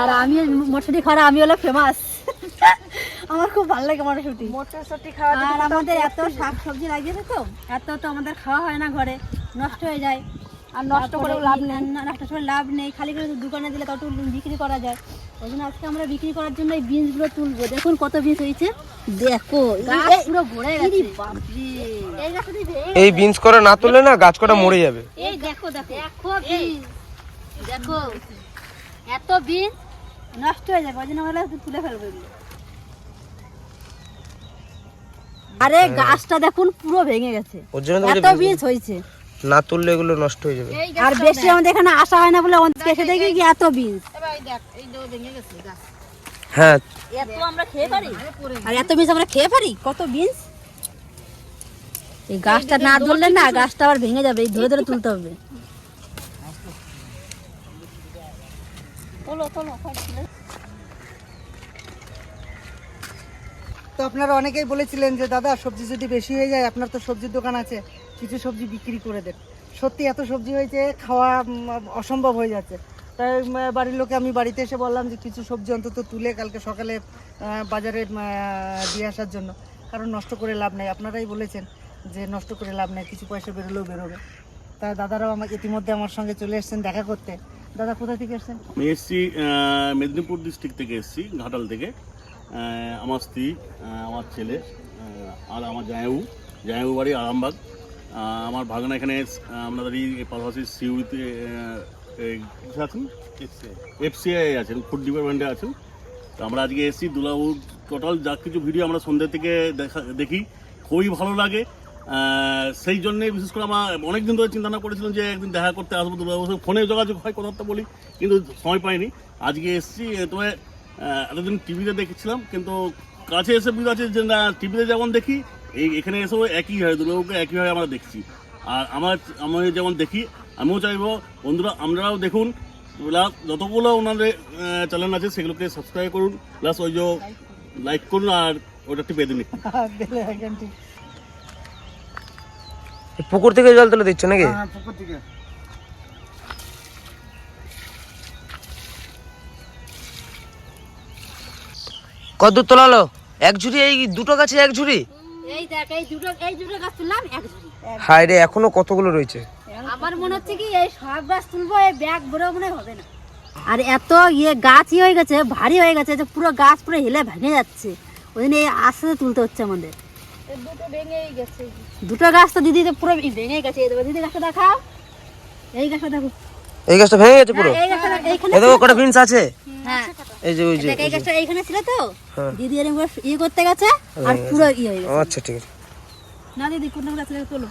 আর আমি মটরশুঁটি খাওয়া আমি হলো ফেমাস আমার খুব ভালো লাগে মটরশুঁটি। মটরশুঁটি খাওয়া আর আমাদের এত শাক সবজি লাগিয়েছে তো এত তো আমাদের খাওয়া হয় না ঘরে নষ্ট হয়ে যায়। আর নষ্ট করেও লাভ নেই। না, নষ্ট করে লাভ নেই খালি করে দোকানে দিলে তত বিক্রি করা যায়। ওই জন্য আজকে আমরা বিক্রি করার জন্য এই বিনসগুলো তুলবো। দেখুন কত বিনস হয়েছে। দেখো পুরো ভরে গেছে। এই বিনস করা না তুললে না গাছ কটা মরে যাবে। এই দেখো দেখো। দেখো দেখো এত বিন নষ্ট হয়ে যাবে ওই জন্য আমরা তুলে ফেলব আরে গাছটা দেখুন পুরো ভেঙে গেছে। ওর জন্য তো এত বীজ হয়েছে। না তুললে এগুলো নষ্ট হয়ে যাবে। আর বেশি আমাদের এখানে আসা হয় না বলে এসে দেখি কি এত বীজ। এবার এই দেখ এই যে ভেঙে গেছে গাছ। হ্যাঁ। এত আমরা খেয়ে পারি? আর এত বীজ আমরা খেয়ে পারি? কত বীজ? এই গাছটা না ধরলে না গাছটা আবার ভেঙে যাবে এই ধরে ধরে তুলতে হবে। তোলো তোলো তো আপনারা অনেকেই বলেছিলেন যে, দাদা, সবজি যদি বেশি হয়ে যায়, আপনার তো সবজির দোকান আছে, কিছু সবজি বিক্রি করে দেন। সত্যি এত সবজি হয়েছে, খাওয়া অসম্ভব হয়ে যাচ্ছে। তাই বাড়ির লোকে আমি বাড়িতে এসে বললাম যে, কিছু সবজি অন্তত তুলে কালকে সকালে বাজারে দিয়ে আসার জন্য। কারণ নষ্ট করে লাভ নেই। আপনারাই বলেছেন যে, নষ্ট করে লাভ নেই, কিছু পয়সা বেরোলেও বেরোবে। তাই দাদারাও আমাকে ইতিমধ্যে আমার সঙ্গে চলে এসেছেন দেখা করতে। দাদা কোথা থেকে এসেছেন? আমি এসছি মেদিনীপুর ডিস্ট্রিক্ট থেকে এসছি ঘাটাল থেকে। আমার স্ত্রী আমার ছেলে আর আমার জায়াবু জায়াবু বাড়ি আরামবাগ। আমার ভাগনা এখানে আহ, আপনাদের এই পাশাপাশি সিউড়িতে আছেন? এফসিআই আছেন ফুড ডিপার্টমেন্টে আছেন। তো আমরা আজকে এসেছি দুলাবু টোটাল যা কিছু ভিডিও আমরা সন্ধ্যে থেকে দেখা দেখি। খুবই ভালো লাগে। সেই জন্যে বিশেষ করে আমরা অনেক দিন ধরে চিন্তা ভাবনা করেছিলাম যে একদিন দেখা করতে আসব সঙ্গে। ফোনে যোগাযোগ হয়, কথাবার্তা বলি, কিন্তু সময় পাইনি। আজকে এসেছি তবে এতদিন টিভিতে দেখেছিলাম, কিন্তু কাছে এসে বুঝতে পারছি যে না, টিভিতে যেমন দেখি, এই এখানে এসেও একই হয় দুলাবুকে একইভাবে আমরা দেখছি। আর আমার আমি যেমন দেখি, আমিও চাইব, বন্ধুরা আপনারাও দেখুন। প্লাস যতগুলো ওনাদের চ্যানেল আছে, সেগুলোকে সাবস্ক্রাইব করুন। প্লাস ওই যে লাইক করুন আর ওটা একটু। এখন ঠিক পুকুর থেকে জল তুলে দিচ্ছ নাকি? হ্যাঁ পুকুর থেকে। কত দূর তোলালো? এক ঝুড়ি এই দুটো গাছে এক ঝুড়ি? এই দেখ এই দুটো এই দুটো গাছ তুললাম এক ঝুড়ি। হায় রে এখনও কতগুলো রয়েছে? আমার মনে হচ্ছে কি এই সব গাছ তুলবো এই ব্যাগ ভরে মনে হবে না। আর এত ইয়ে গাছই হয়ে গেছে ভারী হয়ে গেছে যে পুরো গাছ পুরো হেলে ভেঙে যাচ্ছে। ওই জন্য এই আস্তে আস্তে তুলতে হচ্ছে আমাদের। দুটো ভেঙেই গেছে। দুটো গাছ তো দিদি পুরো ভেঙে গেছে। এই দিদি গাছটা দেখাও। এই গাছটা দেখো। এই গাছটা ভেঙে গেছে পুরো? এই গাছটা দেখ- কটা বিনস আছে? হ্যাঁ। এই যে ওই যে এই গাছটা এইখানে ছিল তো? হ্যাঁ। দিদি এরকম ইয়ে করতে গেছে আর পুরো ইয়ে হয়ে গেছে। আচ্ছা ঠিক আছে। না দিদি কোন গাছ থেকে তোলো।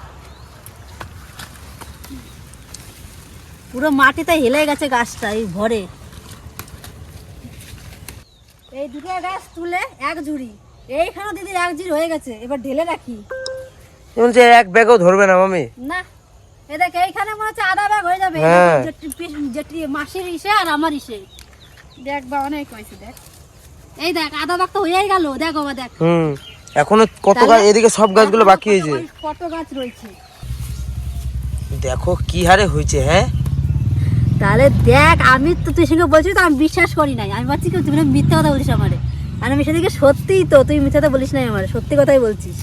পুরো মাটিতে হেলে গেছে গাছটা এই ভরে। এই দুটো গাছ তুলে এক ঝুড়ি। এইখানে দিদির এক ঝুড়ি হয়ে গেছে এবার ঢেলে রাখি। যেমন যে এক ব্যাগও ধরবে না মামি। না এ দেখ এইখানে মনে হচ্ছে আধা ব্যাগ হয়ে যাবে। হ্যাঁ। যেটি মাসির ইসে আর আমার ইসে। দেখ বা অনেক হয়েছে দেখ। এই দেখ আধা ব্যাগ তো হয়েই গেল দেখ বাবা দেখ। হুম এখনও কত গাছ এদিকে সব গাছগুলো বাকি হয়েছে। কত গাছ রয়েছে। দেখো কি হারে হয়েছে হ্যাঁ? তাহলে দেখ আমি তো তুই সঙ্গে বলছিস তো আমি বিশ্বাস করি নাই। আমি ভাবছি কি তুই মনে মিথ্যা কথা বলিস আমারে। আর আমি সেদিকে সত্যিই তো তুই মিথ্যা বলিস নাই আমার সত্যি কথাই বলছিস।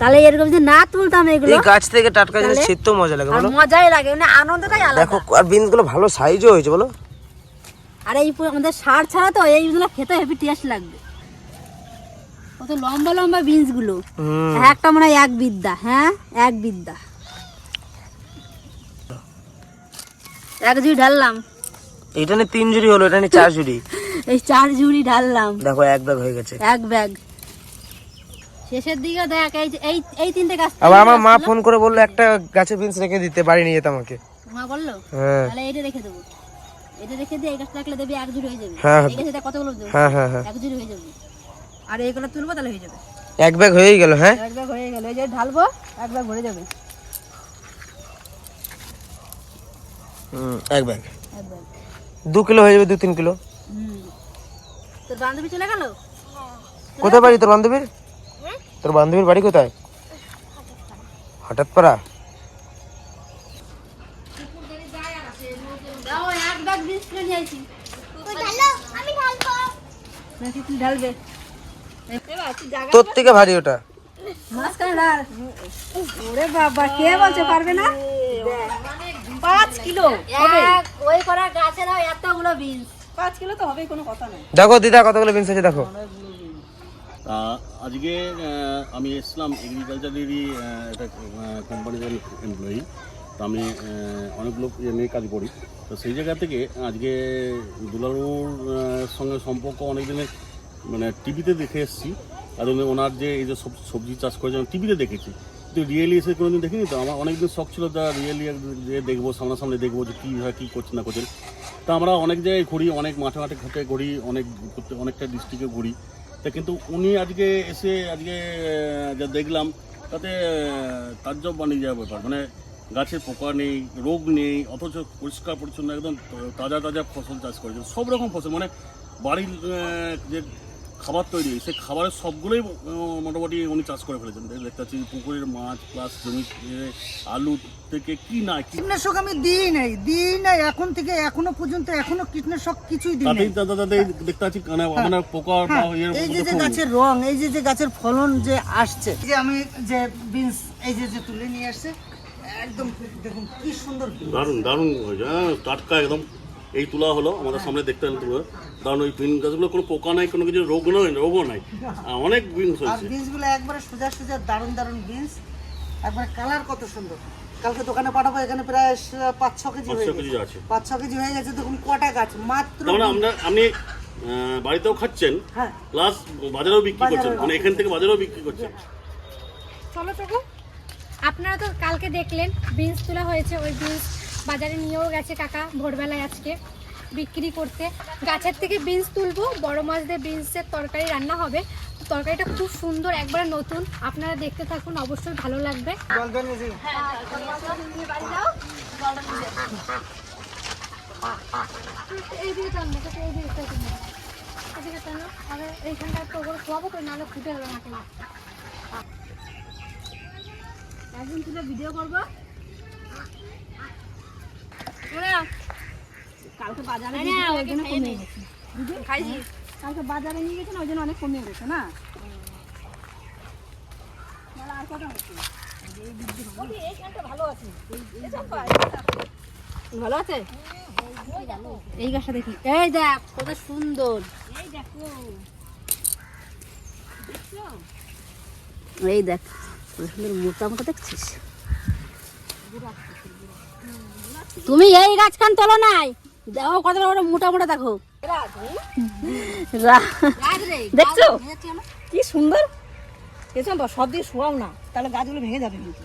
তাহলে এরকম যে না তুলতাম এগুলো এই গাছ থেকে টাটকা জিনিস? মজা লাগে বলো। মজাই লাগে মানে আনন্দটাই আলাদা। দেখো আর বিনসগুলো ভালো সাইজও হয়েছে বলো। আর এই আমাদের সার ছাড়া তো এইগুলো খেতে হেভি টেস্ট লাগবে। কত লম্বা লম্বা বিনসগুলো হুম একটা মনে হয় এক বিদ্যা হ্যাঁ? এক বিদ্যা। এক ঝুড়ি ঢাললাম। এটা নিয়ে তিন জুড়ি হলো এটা নিয়ে চার ঝুড়ি। এই চার ঝুড়ি ঢাললাম। দেখো এক ব্যাগ হয়ে গেছে। এক ব্যাগ। শেষের দিকে দেখ এই এই এই তিনটে গাছ আবার আমার মা ফোন করে বলল একটা গাছে বিনস রেখে দিতে বাড়ি নিয়ে যেতে আমাকে। মা বলল? হ্যাঁ। তাহলে এটা রেখে দেবো। এটা রেখে দিয়ে এই গাছটা রাখলে দেবে এক ঝুড়ি হয়ে যাবে। হ্যাঁ। এই গাছে কতগুলো দেবো হ্যাঁ হ্যাঁ হ্যাঁ। এক ঝুড়ি হয়ে যাবে। আর এইগুলো তুলবো তাহলে হয়ে যাবে। এক ব্যাগ হয়েই গেল হ্যাঁ? এক ব্যাগ হয়ে গেল। এই যে ঢালবো এক ব্যাগ ভরে যাবে। হুম, এক ব্যাগ। এক ব্যাগ। দু কিলো হয়ে যাবে দু তিন কিলো। হুম। তোর বান্ধবী চলে গেল? কোথায় বাড়ি তোর বান্ধবীর? তোর বান্ধবীর বাড়ি কোথায়? হঠাৎ পাড়া। তোর থেকে ভারী ওটা। ওরে বাবা কে বলছে পারবে না? পাঁচ কিলো ওই করা গাছে দাও এতগুলো বিনস পাঁচ কিলো তো হবেই কোনো কথা নেই। দেখো দিদা কতগুলো বিনস আছে দেখো। তা আজকে আমি এসলাম এগ্রিকালচারেরই একটা কোম্পানির এমপ্লয়ি তো আমি অনেক লোক নিয়ে কাজ করি। তো সেই জায়গা থেকে আজকে দুলারুর সঙ্গে সম্পর্ক অনেক দিনের মানে টিভিতে দেখে এসেছি। আর উনি ওনার যে এই যে সব- সবজি চাষ করেছে আমি টিভিতে দেখেছি। কিন্তু রিয়েলি এসে কোনোদিন দেখিনি তো? আমার অনেকদিন শখ ছিল তা রিয়েলি যে দেখব সামনাসামনি দেখব যে কী হয় কী করছে না করছে। তা আমরা অনেক জায়গায় ঘুরি, অনেক মাঠে মাঠে ঘাটে ঘুরি, অনেক অনেকটা ডিস্ট্রিক্টে ঘুরি। তা কিন্তু উনি আজকে এসে, আজকে যা দেখলাম, তাতে তাজ্জব বানিয়ে যাওয়ার ব্যাপার। মানে গাছে পোকা নেই, রোগ নেই, অথচ পরিষ্কার পরিচ্ছন্ন, একদম তাজা তাজা ফসল চাষ করেছে। সব রকম ফসল মানে বাড়ির যে খাবার তৈরি সেই খাবারের সবগুলোই মোটামুটি উনি চাষ করে ফেলেছেন। দেখতে পাচ্ছি পুকুরের মাছ প্লাস জমি আলু থেকে কি না কীটনাশক আমি দিই নাই দিই নাই এখন থেকে এখনও পর্যন্ত এখনও কীটনাশক কিছুই দিই নাই। দাদা দাদা দেখতে পাচ্ছি মানে মানে পোকা হ্যাঁ, এই যে যে গাছের রং এই যে যে গাছের ফলন যে আসছে যে আমি যে বিনস এই যে যে তুলে নিয়ে আসছে একদম দেখুন কি সুন্দর beans। দারুণ হ্যাঁ টাটকা একদম। এই তুলা হলো আমাদের সামনে দেখতে পেলেন তুলে। কারণ ওই বিন গাছগুলো কোনো পোকা নাই কোনো কিছু রোগ নয় রোগও নাই। অনেক বিনস হয়েছে। বিনসগুলো একবারে সোজা সোজা দারুণ দারুণ বিনস। একবারে কালার কত সুন্দর। কালকে দোকানে পাঠাবো এখানে প্রায় পাঁচ ছ কেজি পাঁচ হয়ে ছ গেছে। কেজি আছে। পাঁচ ছ কেজি হয়ে গেছে দেখুন কটা গাছ মাত্র তার মানে আমরা আপনি বাড়িতেও খাচ্ছেন হ্যাঁ। প্লাস বাজারেও বিক্রি করছেন মানে এখান থেকে বাজারেও বিক্রি করছেন। চলো টুকু আপনারা তো কালকে দেখলেন বিনস তোলা হয়েছে ওই বিনস বাজারে নিয়েও গেছে কাকা ভোরবেলায় আজকে বিক্রি করতে। গাছের থেকে বিনস তুলবো, বড় মাছ দিয়ে বিনসের তরকারি রান্না হবে। তরকারিটা খুব সুন্দর, একবারে নতুন। আপনারা দেখতে থাকুন, অবশ্যই ভালো লাগবে। এইখানটা তো খোয়াবো তো নাহলে মাটি একদিন তুলে ভিডিও করব। কালকে বাজারে ওই জন্য কমে গেছে। কালকে বাজারে নিয়ে গেছে না ওই জন্য অনেক কমে গেছে না? আর কটা হচ্ছে? ভালো আছে। ভালো আছে? এই গাছটা দেখি। এই দেখ কত সুন্দর। এই দেখো। এই দেখ সুন্দর মোটা মোটা দেখছিস। তুমি এই গাছ খান তোলো নাই। দেখো কত বড় মোটা মোটা দেখো। দেখছ? কি সুন্দর। সব দিয়ে শোয়াও না। তাহলে গাছগুলো ভেঙে যাবে কিন্তু।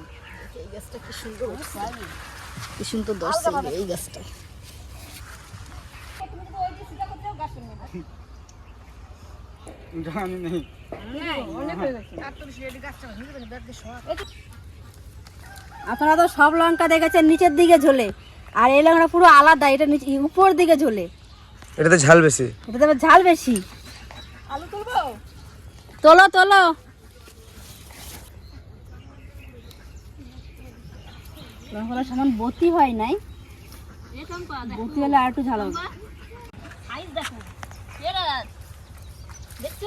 এই গাছটা কি সুন্দর। কি এই গাছটা। আপনারা তো সব লঙ্কা দেখেছেন নিচের দিকে ঝোলে। আর এই ল্যাংড়া পুরো আলাদা এটা নিচে উপর দিকে ঝোলে এটাতে ঝাল বেশি। এটাতে আবার ঝাল বেশি। আলু তুলবো? তোলো তোলো। লঙ্কাটা সমান বতি হয় নাই। বতি হলে আর একটু ঝাল হবে। দেখছ?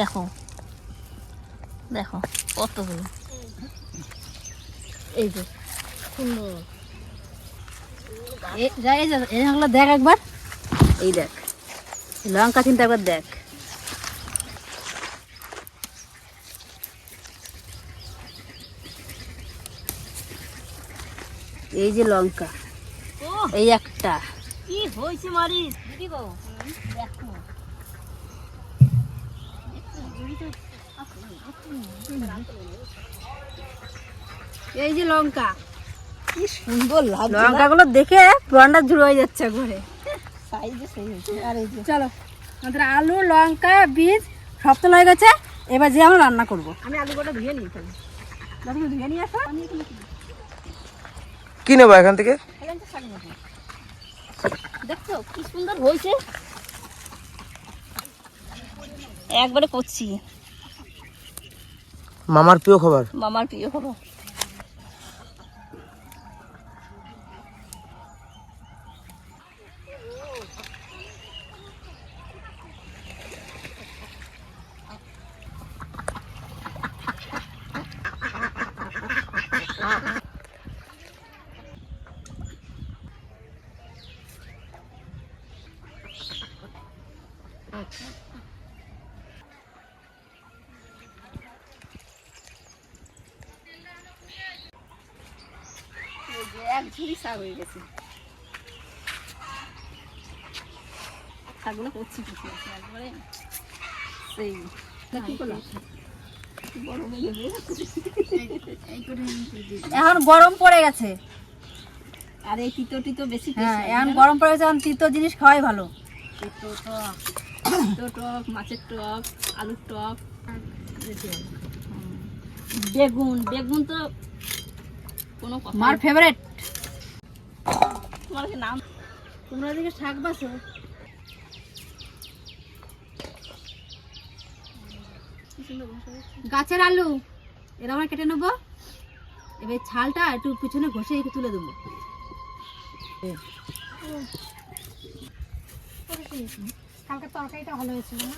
দেখো। দেখো কতগুলো এই যে সুন্দর। এই দেখ একবার। এই দেখ। লঙ্কা কিন্তু একবার দেখ। এই যে লঙ্কা। এই একটা। কি হয়েছে মারি? দিদি গো দেখো। এই যে লঙ্কা। কি সুন্দর লাগছে লঙ্কাগুলো দেখে প্রাণটা জুড়ে হয়ে যাচ্ছে একবারে। চলো আমাদের আলু লঙ্কা বীজ সব তো হয়ে গেছে। এবার যে আমরা রান্না করব। আমি আলুগুলো ধুয়ে নিই তাহলে। তুমি ধুয়ে নিয়ে আসো। আমি এখানে কি- নেব এখান থেকে? এখানে তো শাক নেব। দেখছ কি সুন্দর হয়েছে। একবারে করছি। মামার প্রিয় খাবার। মামার প্রিয় হলো এই যে এক ঝুড়ি শাক হয়ে গেছে। শাকগুলো করছি কিছু একবারে সেই এখন গরম পড়ে গেছে। আর এই তিতো টিতো বেশি হ্যাঁ এখন গরম পড়ে গেছে এখন তিতো জিনিস খাওয়াই ভালো। তিতো টক তিতো টক মাছের টক আলুর টক বেগুন বেগুন তো কোনো মার ফেভারিট তোমার নাম। তোমরা এদিকে শাক বাসো গাছের আলু, এরা আমরা কেটে নেব। এবার ছালটা একটু পিছনে ঘষে তুলে দেবো। কালকে তরকারিটা ভালো হয়েছিল না?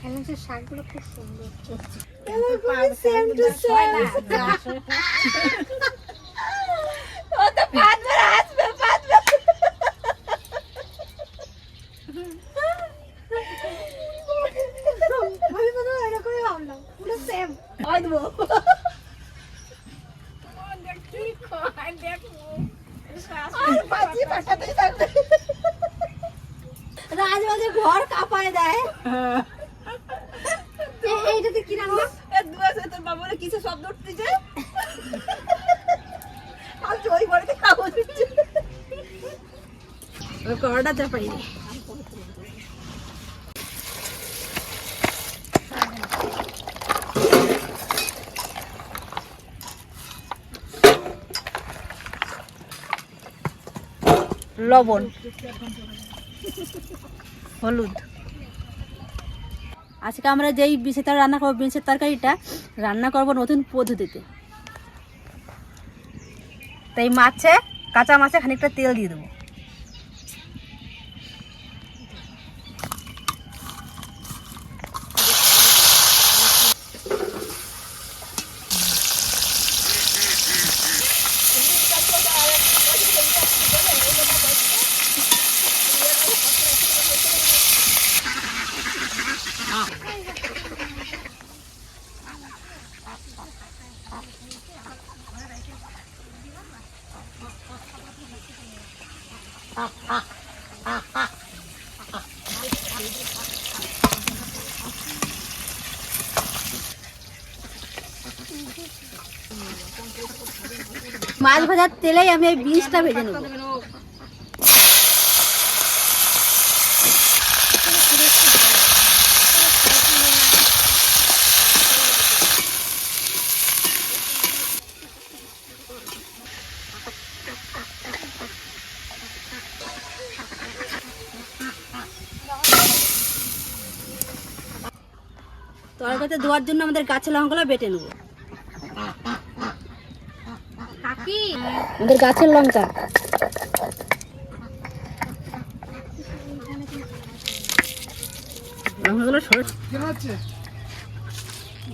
হ্যালেন্সের শাকগুলো খুব সুন্দর। রাজবাজে ঘর কাঁপায় দেয় এ- এইটাতে কি রান্না তোর বাবার কিছু শব্দ উঠতেছে আর ওই ঘরে খাব ওই কড়াটা চাপাই লবণ। হলুদ। আজকে আমরা যেই বিশের তরকারি রান্না করব বিশের তরকারিটা রান্না করব নতুন পদ্ধতিতে। তাই মাছে, কাঁচা মাছে খানিকটা তেল দিয়ে দেবো মাছ ভাজার তেলেই আমি এই বীজটা ভেজে নেব। তরকারিতে ধোয়ার জন্য আমাদের গাছের লঙ্কাগুলো বেটে নেব কাকি আমাদের গাছের লঙ্কা।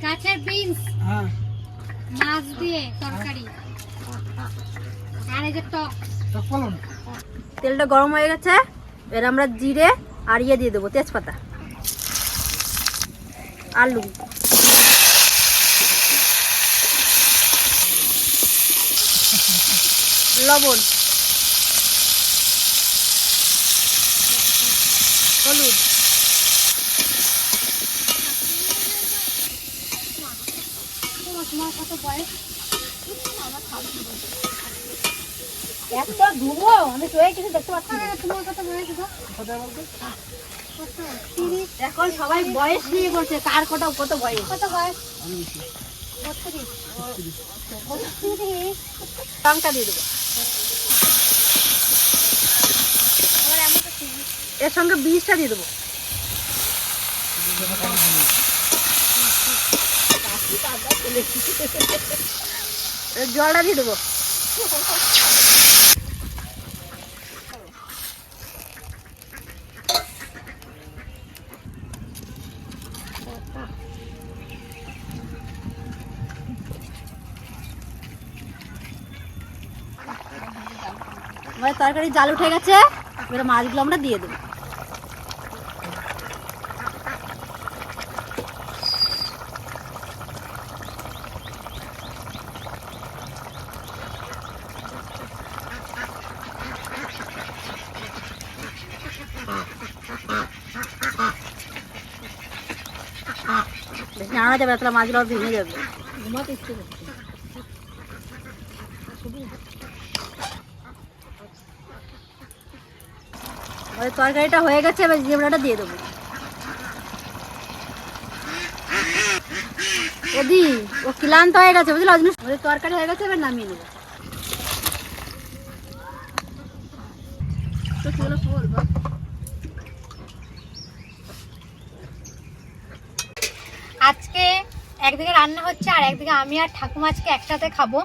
গাছের বিনস হ্যাঁ। মাছ দিয়ে তরকারি। আর এই যে টক। তেলটা গরম হয়ে গেছে এর আমরা জিরে আর ইয়ে দিয়ে দেবো তেজপাতা। আলু। লবণ। হলুদ। তোমার কত বয়স একটা ধুবো আমি চয়ে কিছু দেখতে পাচ্ছি না। তোমার কত বয়স এখন সবাই বয়স নিয়ে করছে কার কত কত বয়স? কত বয়স? লঙ্কা দিয়ে দেবো আবার এমন তো তিরিশ এর সঙ্গে বীজটা দিয়ে দেবো। জলটা দিয়ে দেবো। তরকারি জাল উঠে গেছে, এবারে মাছগুলো আমরা দিয়ে দেবো। বেশি নাড়া যাবে তাহলে মাছগুলো ভেঙে যাবে। আমাদের তরকারিটা হয়ে গেছে, এবার জিবড়াটা দিয়ে দেবো। ওদি ও ক্লান্ত হয়ে গেছে, বুঝলো? ওই জন্য তরকারি হয়ে গেছে, এবার নামিয়ে নেব। তো কি হলো খবর বল? আজকে একদিকে রান্না হচ্ছে আর একদিকে আমি আর ঠাকুমা আজকে একসাথে খাব।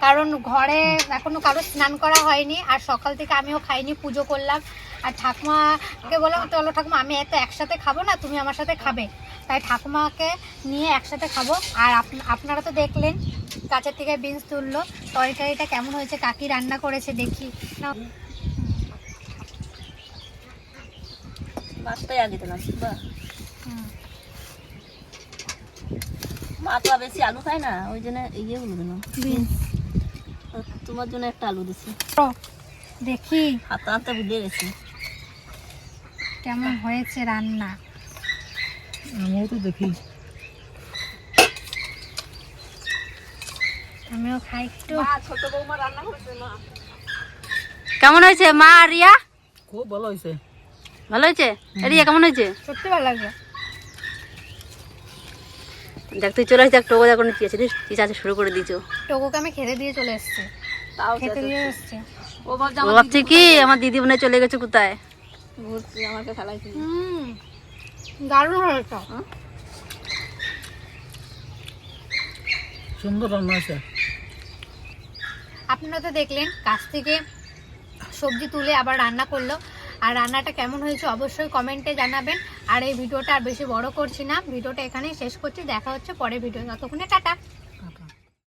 কারণ ঘরে এখনও কারও স্নান করা হয়নি আর সকাল থেকে আমিও খাইনি পুজো করলাম। আর ঠাকুমাকে বললাম চলো ঠাকুমা আমি এত একসাথে খাব না তুমি আমার সাথে খাবে। তাই ঠাকুমাকে নিয়ে একসাথে খাব। আর আপ- আপনারা তো দেখলেন কাছের থেকে বিনস তুললো। তরকারিটা কেমন হয়েছে কাকি রান্না করেছে দেখি। না আগে। মা তো বেশি আলু খায় না ওই জন্য দিলাম তোমার জন্য একটা আলু দিছি। দেখি। হাতে হাতে ভুলে গেছি। কেমন হয়েছে রান্না? আমিও তো দেখি। আমিও খাই একটু। ছোট বৌমা রান্না করছে মা। কেমন হয়েছে মা রিয়া? খুব ভালো হয়েছে। ভালো হয়েছে? রিয়া কেমন হয়েছে? সত্যি ভালো লাগবে দেখ তুই চলে আসি দেখ টোকো দেখো কি আছে কি আছে শুরু করে দিয়েছ। টোকোকে আমি খেতে দিয়ে চলে এসেছি। তাও খেতে দিয়ে এসেছি। ও ভাবছে কি? আমার দিদি মনে চলে গেছে কোথায়? ঘুরতে আমাকে খেলাইছি হুম। দারুণ হয়েছে সুন্দর রান্না আছে। আপনারা তো দেখলেন কাছ থেকে সবজি তুলে আবার রান্না করল। আর রান্নাটা কেমন হয়েছে অবশ্যই কমেন্টে জানাবেন। আর এই ভিডিওটা আর বেশি বড় করছি না। ভিডিওটা এখানেই শেষ করছি। দেখা হচ্ছে পরে ভিডিও। ততক্ষণে টাটা।